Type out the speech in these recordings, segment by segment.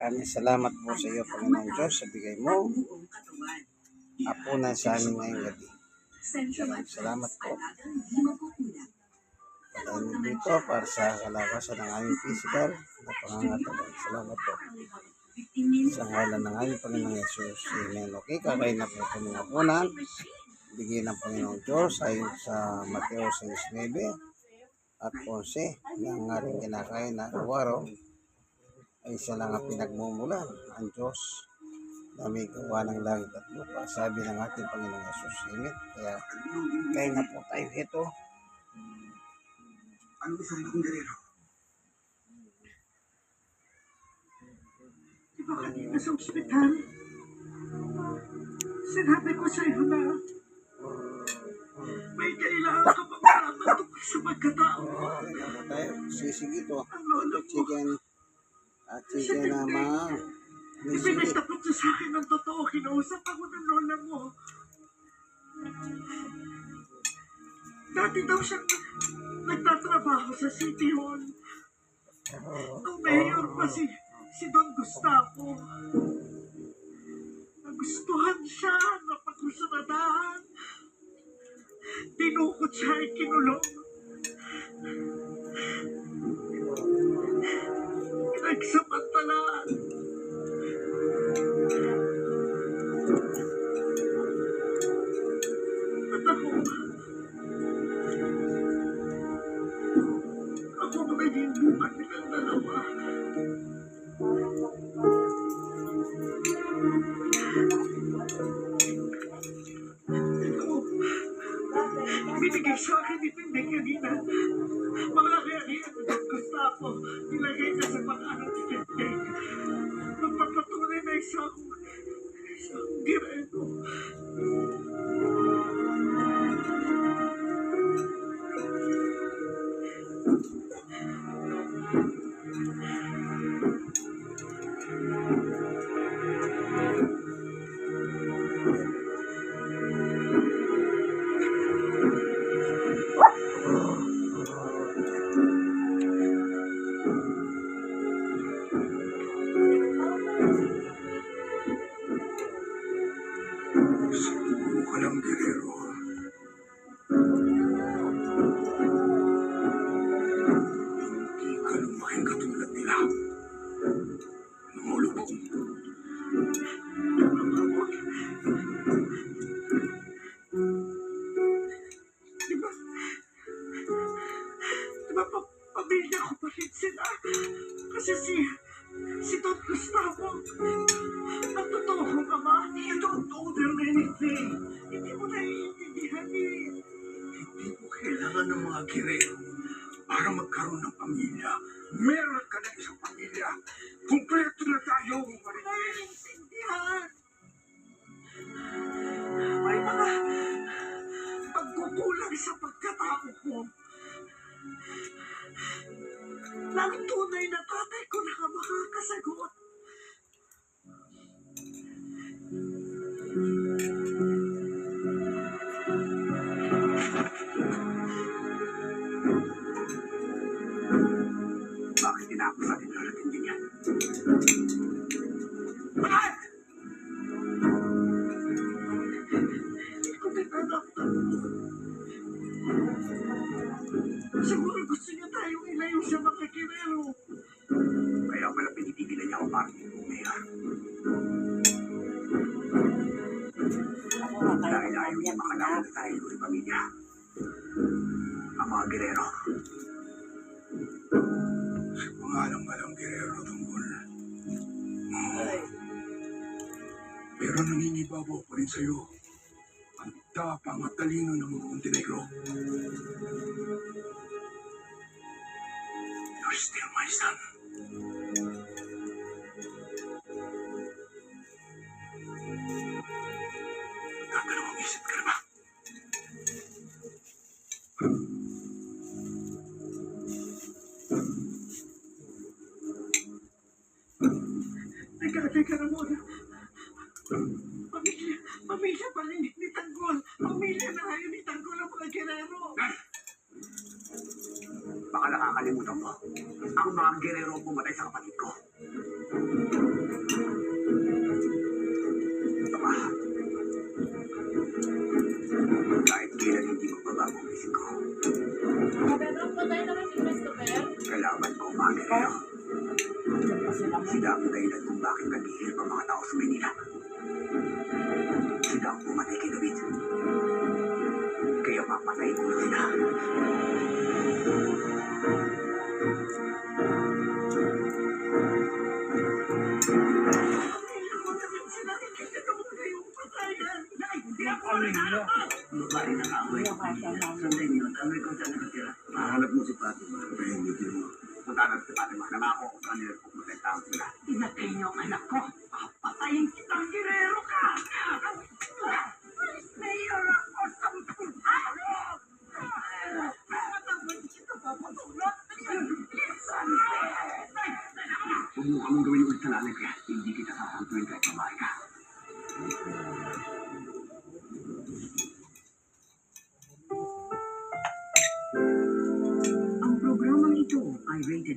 Kami salamat po sa iyo, Panginoon Diyos, sa bigay mo. Apunan sa amin ngayong gabi. Maraming salamat po. Dahil dito para sa kalakasan ng aming physical na pangangatalan. Salamat po. Sa ngalan ng aming Panginoong Yesus. Amen. Okay, kakain na po kami ng apunan. Bigyan ng Panginoong Diyos ayon sa Mateo 6.9 at 11 na nga rin kinakain na araw-araw ay siya lang ang pinagmumulan ang Diyos na may gawa ng langit at lupa. Sabi ng ating Panginoong Yesus. Amen. Kaya kain na po tayo. Ito, Ano gusto mo kong garero? Di ba kanina sa ospital? Sinabi ko sa iyo na may kailangan ka pang malaman tungkol sa pagkatao. kain na po tayo. Sisig ito. Lolo ko, Chicken. At chicken na mga may sili. ipinagtapat niya sa akin ng totoo. Kinausap ako ng lola mo. Dati daw siyang nagtatrabaho sa City Hall. Ang mayor pa si, si Don Gustavo. Nagustuhan siya, napagkusunadahan. Tinukot siya ay kinulong. Pinagsamantalaan. At ako, ako ang naging bukan nilang dalawa. Ito, binigay sa akin Tinday kanina. Gustavo, nilagay niya sa ni Tinday. Magpapatunay na isa akong, isa. Girero para magkaroon ng pamilya. Meron ka na isang pamilya. Kumpleto na tayo, Marites. Naiintindihan. May mga pagkukulang sa pagkatao ko. Na ang tunay na tatay ko na makakasagot. Natin ang hindi niya? Bakit? Siguro gusto niya tayong ilayo sa mga kirero. Kaya pala pinipigilan niya ako para hindi bumiya. Dahil ayaw niya makalaman na tayo ng pamilya. Ang mga gerero. Pero naninibabaw pa rin sa'yo. Ang tapang at talino ng Montenegro. You're still my son. Tatalawang isip ka na ba? Teka, teka na muna. Patay naman si Christopher. kailangan ko makakilala. Sila ang dahilan kung bakit naghihirap ang mga tao sa Manila. Sila ang pumatay kay David. Kaya papatayin ko sila. Punta na si Fatima. Nangako ko sa kanila kung protektahan sila. Pinatay niyo ang anak ko. Papatayin kitang girero ka. Mayor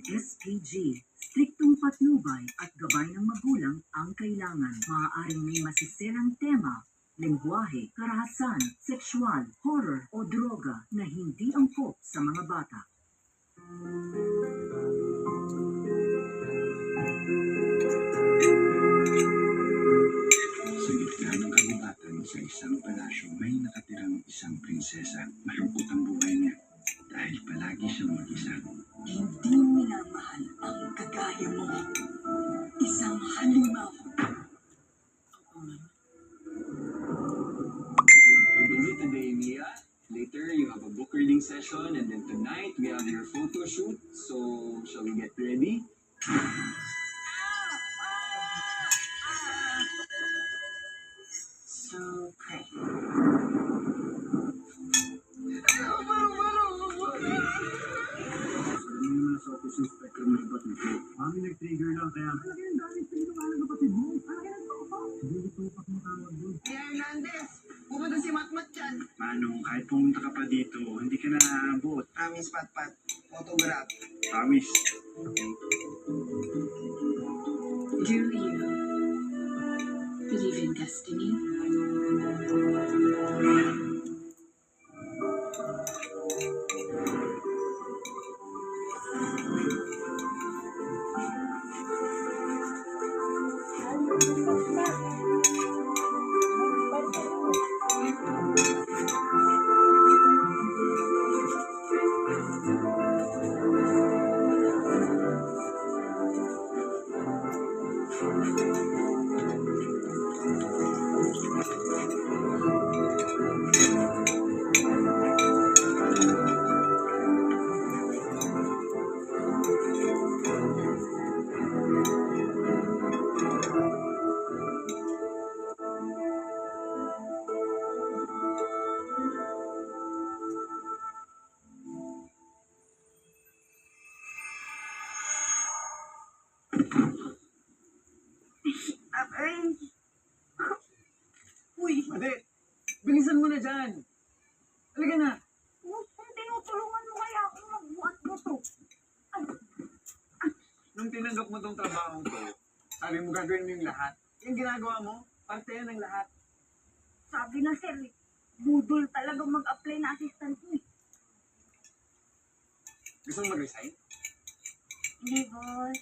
rated SPG. Striktong patnubay at gabay ng magulang ang kailangan. Maaaring may masiserang tema, lengguwahe, karahasan, sexual, horror o droga na hindi angkop sa mga bata. Sa gitna ng kagubatan sa isang palasyo may nakatirang isang prinsesa. Tonight, we have your photo shoot. Amis Patpat, photograph. Promise. Do you believe in destiny? Bilisan mo na dyan! Talaga na! kung tinutulungan mo kaya ako magbuhat mo to. Nung tinanggap mo tong trabaho to, sabi mo gagawin mo yung lahat. Yung ginagawa mo, parte yan ng lahat. Sabi na sir, eh, budol talaga mag-apply na assistant mo eh. Gusto mo mag-resign? Hindi, boss.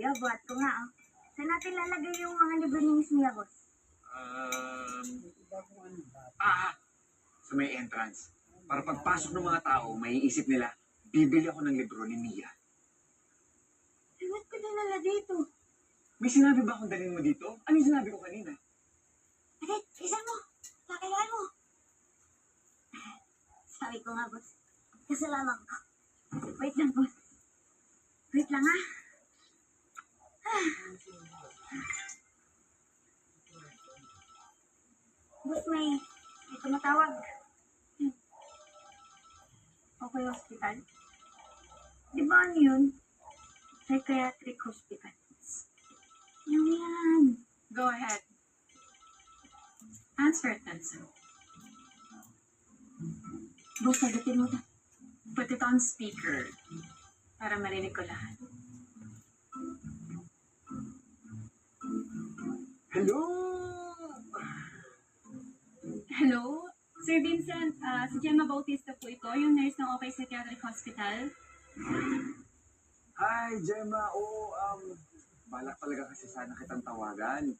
Yeah, buhat ko nga, ah. Saan natin lalagay yung mga libro ni Miss Mia, boss? Um, ah, sa may entrance. Para pagpasok ng mga tao, may isip nila, bibili ako ng libro ni Mia. Ba't ko dinala dito? May sinabi ba akong dalhin mo dito? Ano yung sinabi ko kanina? Ate, isan mo. Kakailan mo. Sabi ko nga, boss. Kasalanan ko. Wait lang, boss. Wait lang, ah. Boss, may, may tumatawag. Hmm. Okay, hospital. Di ba ano yun? Psychiatric hospital. Yung yan. Go ahead. Answer it, Benson. Boss, sagutin mo na. Put it on speaker para marinig ko lahat. Hello! Hello? Sir Vincent, ah, si Gemma Bautista po ito, yung nurse ng Okay Psychiatric Hospital. Hi, Gemma. Oo, um, balak talaga kasi sana kitang tawagan.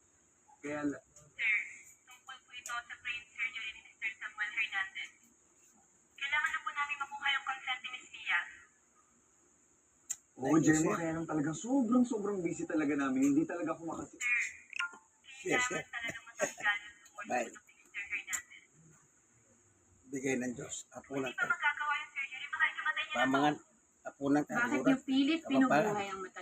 Kaya, Sir, tungkol po ito sa brain surgery ni Mr. Samuel Hernandez. Kailangan na po namin makuha yung consent ni Miss Mia. oo, Gemma, kaya lang talagang sobrang sobrang busy talaga namin. Hindi talaga ako makasi... Yes, yes. talagang matanggal Bye. Bigay ng Diyos. Apunan Hindi pa ka. magagawa yung surgery, baka ikamatay niya na Pamangan. Apunan ka. Bakit niyo pilit Kapaparan. pinubuhay ang mata